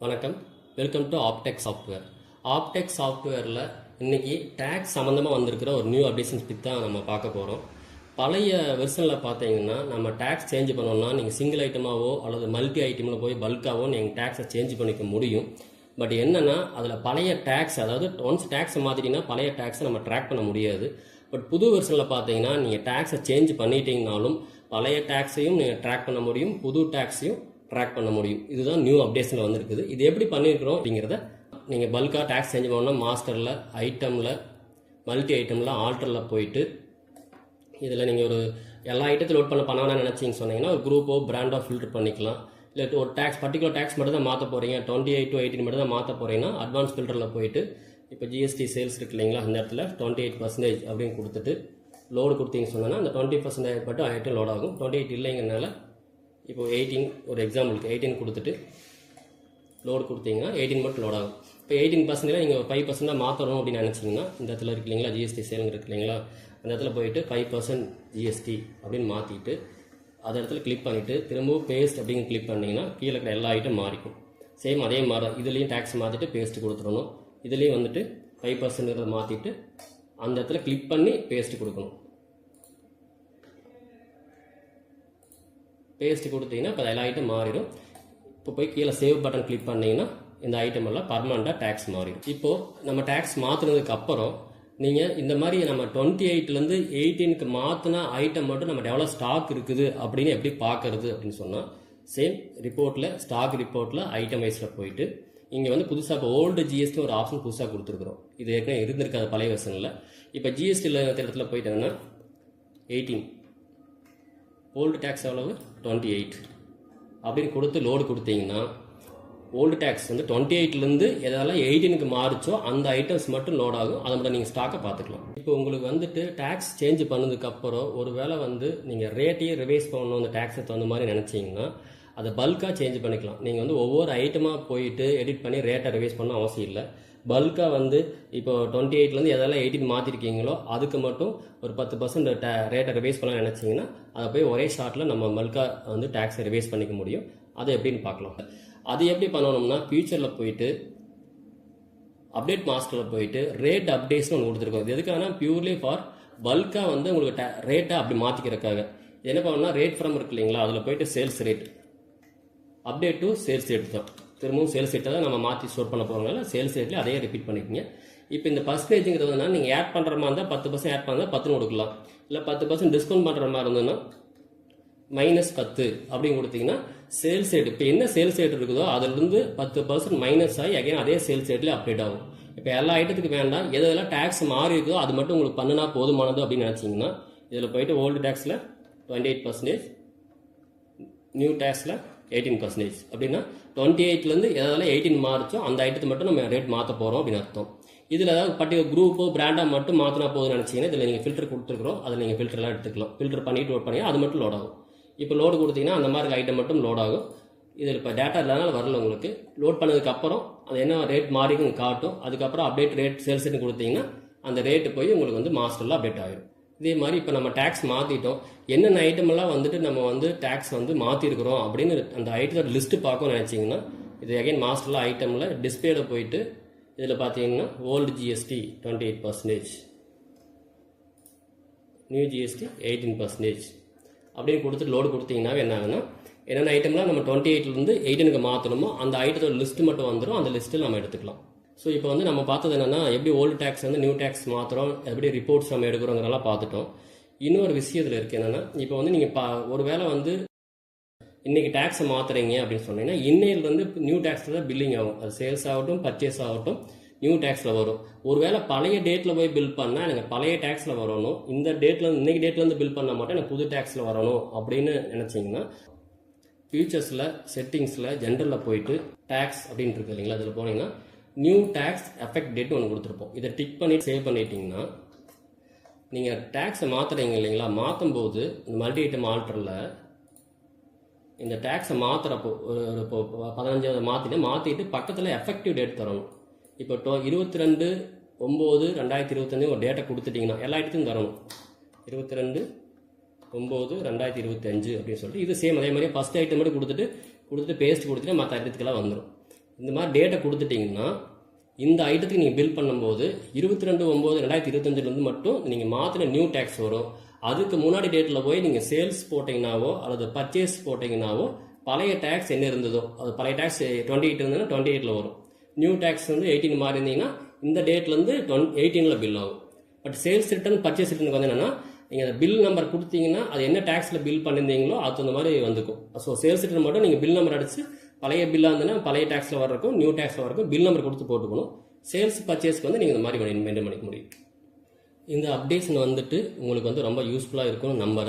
வணக்கம். Welcome to Aptech software Aptech சாஃப்ட்வேரில் இன்றைக்கி டேக்ஸ் சம்மந்தமாக வந்திருக்கிற ஒரு நியூ அப்டேஷன்ஸ் பற்றி தான் நம்ம பார்க்க போகிறோம் பழைய வெர்ஷனில் பார்த்தீங்கன்னா நம்ம டேக்ஸ் சேஞ்ச் பண்ணோம்னா நீங்கள் சிங்கிள் ஐட்டமாகவோ அல்லது மல்டி ஐட்டமில் போய் பல்காகவோ நீங்கள் டேக்ஸை சேஞ்ச் பண்ணிக்க முடியும். பட் என்னென்னா அதில் பழைய டேக்ஸ் அதாவது ஒன்ஸ் டேக்ஸ் மாற்றிட்டீங்கன்னா பழைய டேக்ஸை நம்ம ட்ராக் பண்ண முடியாது. பட் புது வெர்ஷனில் பார்த்தீங்கன்னா நீங்கள் டேக்ஸை சேஞ்ச் பண்ணிட்டீங்கனாலும் பழைய டேக்ஸையும் நீங்கள் ட்ராக் பண்ண முடியும் புது டேக்ஸையும் ட்ராக் பண்ண முடியும். இதுதான் நியூ அப்டேஷனில் வந்திருக்குது. இது எப்படி பண்ணியிருக்கிறோம் அப்படிங்கிறத நீங்கள் பல்காக டேக்ஸ் சேஞ்ச் பண்ணால் மாஸ்டரில் ஐட்டமில் மல்டி ஐட்டமில் ஆல்டரில் போயிட்டு இதில் நீங்கள் ஒரு எல்லா ஐட்டத்தில் லோட் பண்ண பண்ண வேணாம்னு நினச்சிங்க சொன்னீங்கன்னா ஒரு குரூப்போ பிராண்டாக ஃபில்டர் பண்ணிக்கலாம். இல்லை ஒரு டேக்ஸ் பர்டிகுலர் டேக்ஸ் மட்டும் தான் மாற்ற போகிறீங்க டுவெண்ட்டி எயிட் டு எயிட்டின் மட்டும் தான் மாற்ற போகிறீங்கன்னா அட்வான்ஸ் ஃபில்டரில் போயிட்டு இப்போ ஜிஎஸ்டி சேல்ஸ் இருக்கு இல்லைங்களா அந்த இடத்துல டுவெண்ட்டி எயிட் பர்சன்டேஜ் அப்படின்னு கொடுத்துட்டு லோடு கொடுத்தீங்க சொன்னால் அந்த டுவெண்ட்டி பர்சன்டேஜ் மட்டும் ஐட்டம் லோட் ஆகும். டுவெண்ட்டி எயிட் இல்லைங்கிறனால இப்போ எயிட்டீன் ஒரு எக்ஸாம்பிளுக்கு எயிட்டீன் கொடுத்துட்டு லோடு கொடுத்தீங்கன்னா எயிட்டீன் மட்டும் லோட் ஆகும். இப்போ எயிட்டீன் பர்சன்டேஜ் நீங்கள் ஃபைவ் பர்சன்டாக மாற்றணும் அப்படின்னு நினச்சிங்கன்னா இந்த இடத்துல இருக்கு இல்லைங்களா ஜிஎஸ்டி சேலுங்க இருக்கு இல்லைங்களா அந்த இடத்துல போயிட்டு ஃபைவ் பர்சன்ட் ஜிஎஸ்டி அப்படின்னு மாற்றிட்டு அந்த இடத்துல கிளிக் பண்ணிவிட்டு திரும்பவும் பேஸ்ட் அப்படின்னு கிளிக் பண்ணிங்கன்னா கீழே இருக்கிற எல்லா ஐட்டம் மாறிக்கும். சேம் அதே மாதிரி தான். இதுலேயும் டேக்ஸ் மாற்றிட்டு பேஸ்ட்டு கொடுத்துடணும். இதுலேயும் வந்துட்டு ஃபைவ் பர்சன்ட்ங்கிறத மாற்றிட்டு அந்த இடத்துல கிளிக் பண்ணி பேஸ்ட்டு கொடுக்கணும். பேஸ்ட் கொடுத்தீங்கன்னா இப்போ எல்லா ஐட்டம் மாறிடும். இப்போ போய் கீழே சேவ் பட்டன் கிளிக் பண்ணிங்கன்னா இந்த ஐட்டம் எல்லாம் பர்மனெண்ட்டாக டேக்ஸ் மாறிடும். இப்போது நம்ம டேக்ஸ் மாற்றினதுக்கு அப்புறம் நீங்கள் இந்த மாதிரி நம்ம டுவெண்ட்டி எயிட்லேருந்து எயிட்டீனுக்கு மாற்றின ஐட்டம் மட்டும் நம்ம எவ்வளோ ஸ்டாக் இருக்குது அப்படின்னு எப்படி பார்க்கறது அப்படின்னு சொன்னால் சேம் ரிப்போர்ட்டில் ஸ்டாக் ரிப்போர்ட்டில் ஐட்டம் வைஸில் போயிட்டு இங்கே வந்து புதுசாக இப்போ ஓல்டு ஜிஎஸ்டி ஒரு ஆப்ஷன் புதுசாக கொடுத்துருக்குறோம். இது ஏற்கனவே இருந்திருக்காது பழைய வருஷனில் இப்போ ஜிஎஸ்டியில் இடத்துல போயிட்டாங்கன்னா எயிட்டீன் ஓல்டு டேக்ஸ் எவ்வளவு? டுவெண்ட்டி எயிட் அப்படின்னு கொடுத்து லோடு கொடுத்தீங்கன்னா ஓல்டு டேக்ஸ் வந்து டுவெண்ட்டி எயிட்லேருந்து எதெல்லாம் எயிட்டீனுக்கு மாறுச்சோ அந்த ஐட்டம்ஸ் மட்டும் லோட் ஆகும். அதை மட்டும் நீங்கள் ஸ்டாக்கை பார்த்துக்கலாம். இப்போ உங்களுக்கு வந்துட்டு டேக்ஸ் சேஞ்ச் பண்ணதுக்கப்புறம் ஒரு வேளை வந்து நீங்கள் ரேட்டையே ரிவைஸ் பண்ணணும் அந்த டேக்ஸை தகுந்த மாதிரி நினச்சிங்கன்னா அதை பல்காக சேஞ்ச் பண்ணிக்கலாம். நீங்கள் வந்து ஒவ்வொரு ஐட்டமாக போயிட்டு எடிட் பண்ணி ரேட்டை ரிவைஸ் பண்ண அவசியம் இல்லை. பல்காக வந்து இப்போ டுவெண்ட்டி எயிட்லேருந்து எதெல்லாம் எயிட்டின் மாற்றிருக்கீங்களோ அதுக்கு மட்டும் ஒரு பத்து பர்சன்ட் டே ரேட்டை ரிவைஸ் பண்ண நினச்சிங்கன்னா அதை போய் ஒரே ஷாட்டில் நம்ம பல்காக வந்து டேக்ஸை ரிவைஸ் பண்ணிக்க முடியும். அது எப்படின்னு பார்க்கலாம். அது எப்படி பண்ணணும்னா ஃபியூச்சரில் போயிட்டு அப்டேட் மாஸ்டரில் போயிட்டு ரேட் அப்டேட்ஸ்னு ஒன்று கொடுத்துருக்கோம். இது எதுக்காகனா பியூர்லி ஃபார் பல்காக வந்து உங்களுக்கு ரேட்டை அப்படி மாற்றிக்கிறதுக்காக என்ன பண்ணணும்னா ரேட் ஃப்ரம் இருக்கு இல்லைங்களா அதில் போயிட்டு sales rate update to sales rate தான். திரும்பவும் சேல்ஸ் ரேட்டை தான் நம்ம மாற்றி ஸ்டோர் பண்ண போகிறனால சேல்ஸ் ரேட்லேயே அதையே ரிப்பீட் பண்ணிக்கோங்க. இப்போ இந்த பர்சன்டேஜுங்கிறதுனா நீங்கள் ஆட் பண்ணுற மாதிரி இருந்தால் பத்து பர்சன்ட் ஆட் பண்ணால் பத்துன்னு கொடுக்கலாம். இல்லை பத்து பர்சன்ட் டிஸ்கவுண்ட் பண்ணுற மாதிரி இருந்ததுன்னா மைனஸ் பத்து அப்படின்னு கொடுத்தீங்கன்னா சேல்ஸ் ரேட் இப்போ என்ன சேல்ஸ் ரேட் இருக்குதோ அதுலேருந்து பத்து பர்சன்ட் மைனஸ் ஆகி அகைன் அதே சேல்ஸ் ரேட்டில் அப்டேட் ஆகும். இப்போ எல்லா ஐட்டத்துக்கு வேண்டாம். எது எதெல்லாம் டேக்ஸ் மாறி இருக்குதோ அது மட்டும் உங்களுக்கு பண்ணினா போதுமானது அப்படின்னு நினச்சிங்கன்னா இதில் போயிட்டு ஓல்டு டேக்ஸில் டுவெண்ட்டி எயிட் பர்சன்டேஜ் நியூ டேக்ஸில் எயிட்டீன் பர்சன்டேஜ் அப்படின்னா டுவெண்ட்டி எயிட்லேருந்து எதாவது எயிட்டீன் மாறிச்சோ அந்த ஐட்டத்தை மட்டும் நம்ம ரேட் மாற்ற போகிறோம் அப்படின்னு அர்த்தம். இதில் ஏதாவது பர்டிகுலர் குரூப்போ பிராண்டாக மட்டும் மாற்றினா போதும்னு நினச்சிங்கன்னா இதில் நீங்கள் ஃபில்டர் கொடுத்துருக்குறோம் அதில் நீங்கள் ஃபில்டர்லாம் எடுத்துக்கலாம். ஃபில்டர் பண்ணிட்டு லோட் பண்ணி அது மட்டும் லோட் ஆகும். இப்போ லோடு கொடுத்தீங்கன்னா அந்த மாதிரி ஐட்டம் மட்டும் லோட் ஆகும். இதில் இப்போ டேட்டா இல்லாதனால வரல உங்களுக்கு. லோட் பண்ணதுக்கப்புறம் அது என்ன ரேட் மாறிக்கும் காட்டும். அதுக்கப்புறம் அப்டேட் ரேட் சேல்ஸ்ன்னு கொடுத்தீங்கன்னா அந்த ரேட்டு போய் உங்களுக்கு வந்து மாஸ்டரில் அப்டேட் ஆகிடும் இதே மாதிரி இப்போ நம்ம டேக்ஸ் மாற்றிட்டோம் என்னென்ன ஐட்டமெல்லாம் வந்துட்டு நம்ம வந்து டேக்ஸ் வந்து மாற்றிருக்கிறோம் அப்படின்னு அந்த ஐட்டத்தோட லிஸ்ட்டு பார்க்கணும்னு நினச்சிங்கன்னா இது அகைன் மாஸ்டரில் ஐட்டமில் டிஸ்பிளேல போயிட்டு இதில் பார்த்தீங்கன்னா old GST twenty eight percentage new GST eighteen percentage அப்படின்னு கொடுத்து லோடு கொடுத்தீங்கன்னா என்ன ஆகுனா என்னென்ன ஐட்டம்லாம் நம்ம டுவெண்ட்டி எயிட்லேருந்து எயிட்டனுக்கு மாற்றணுமோ அந்த ஐட்டத்தோட லிஸ்ட்டு மட்டும் வந்துடும் அந்த லிஸ்ட்டில் நம்ம எடுத்துக்கலாம். ஸோ இப்போ வந்து நம்ம பார்த்தது என்னென்னா எப்படி ஓல்டு டேக்ஸ் வந்து நியூ டேக்ஸ் மாற்றுறோம் எப்படி ரிப்போர்ட்ஸ் நம்ம எடுக்கிறோங்கிறதெல்லாம் பார்த்துட்டோம். இன்னொரு விஷயத்தில் இருக்குது என்னென்னா இப்போ வந்து நீங்கள் பா ஒரு வேளை வந்து இன்றைக்கி டேக்ஸை மாற்றுறீங்க அப்படின்னு சொன்னீங்கன்னா இன்னையிலேருந்து நியூ டேக்ஸில் தான் பில்லிங் ஆகும். அது சேல்ஸ் ஆகட்டும் பர்ச்சேஸ் ஆகட்டும் நியூ டேக்ஸில் வரும். ஒருவேளை பழைய டேட்டில் போய் பில் பண்ணால் எனக்கு பழைய டேக்ஸில் வரணும். இந்த டேட்டில் இன்னைக்கு டேட்லேருந்து பில் பண்ண மாட்டேன் எனக்கு புது டேக்ஸில் வரணும் அப்படின்னு நினச்சிங்கன்னா ஃபியூச்சர்ஸில் செட்டிங்ஸில் ஜென்ரலில் போயிட்டு டேக்ஸ் அப்படின்ட்டு இருக்கு இல்லைங்களா அதில் போனீங்கன்னா நியூ டேக்ஸ் எஃபெக்ட் டேட் ஒன்று கொடுத்துருப்போம். இதை டிக் பண்ணி சேவ் பண்ணிட்டீங்கன்னா நீங்கள் டேக்ஸை மாற்றுறீங்க இல்லைங்களா? மாற்றும் போது இந்த மல்டி ஐட்டம் ஆல்டரில் இந்த டேக்ஸை மாற்றுறப்போ ஒரு இப்போ பதினஞ்சாவது மாற்றிட்டு மாற்றிட்டு பக்கத்தில் எஃபெக்டிவ் டேட் தரணும். இப்போ டோ இருபத்தி ரெண்டு ஒம்பது ரெண்டாயிரத்தி இருபத்தஞ்சு ஒரு டேட்டை கொடுத்துட்டிங்கன்னா எல்லா இடத்துக்கும் தரணும். இருபத்தி ரெண்டு ஒம்பது ரெண்டாயிரத்தி இருபத்தஞ்சு அப்படின்னு சொல்லிட்டு இது சேம் அதே மாதிரி ஃபஸ்ட் ஐட்டம் மட்டும் கொடுத்துட்டு கொடுத்துட்டு பேஸ்ட் கொடுத்துட்டு மற்ற ஐட்டத்துக்கெல்லாம் வந்துடும் இந்த மாதிரி டேட்டை கொடுத்துட்டிங்கன்னா இந்த ஐட்டத்துக்கு நீங்கள் பில் பண்ணும்போது இருபத்தி ரெண்டு ஒம்பது ரெண்டாயிரத்தி இருபத்தஞ்சிலேருந்து மட்டும் நீங்கள் மாற்றின நியூ டேக்ஸ் வரும். அதுக்கு முன்னாடி டேட்டில் போய் நீங்கள் சேல்ஸ் போட்டிங்கனாவோ அல்லது பர்ச்சேஸ் போட்டிங்கனாவோ பழைய டேக்ஸ் என்ன இருந்ததோ அது பழைய டேக்ஸ் டுவெண்ட்டி எயிட் இருந்ததுன்னா டுவெண்ட்டி எயிட்டில் வரும். நியூ டேக்ஸ் வந்து எயிட்டீன் மாதிரி இருந்தீங்கன்னா இந்த டேட்லேருந்து டுவெண்ட் எயிட்டீனில் பில் ஆகும். பட் சேல்ஸ் ரிட்டர்ன் பர்ச்சேஸ் ரிட்டனுக்கு வந்து என்னென்னா நீங்கள் அந்த பில் நம்பர் கொடுத்தீங்கன்னா அது என்ன டேக்ஸில் பில் பண்ணியிருந்தீங்களோ அது அந்த மாதிரி வந்துக்கும். ஸோ சேல்ஸ் ரிட்டர்ன் மட்டும் நீங்கள் பில் நம்பர் அடித்து பழைய பில்லாக இருந்ததுன்னா பழைய டேக்ஸில் வர்றக்கும் நியூ டேக்ஸில் வர்றக்கும் பில் நம்பர் கொடுத்து போட்டுக்கணும். சேல்ஸ் பர்ச்சேஸ்க்கு வந்து நீங்கள் இந்த மாதிரி மெயின்டைன் பண்ணிக்க முடியும். இந்த அப்டேஷன் வந்துட்டு உங்களுக்கு வந்து ரொம்ப யூஸ்ஃபுல்லாக இருக்கும்னு நம்புறேன்.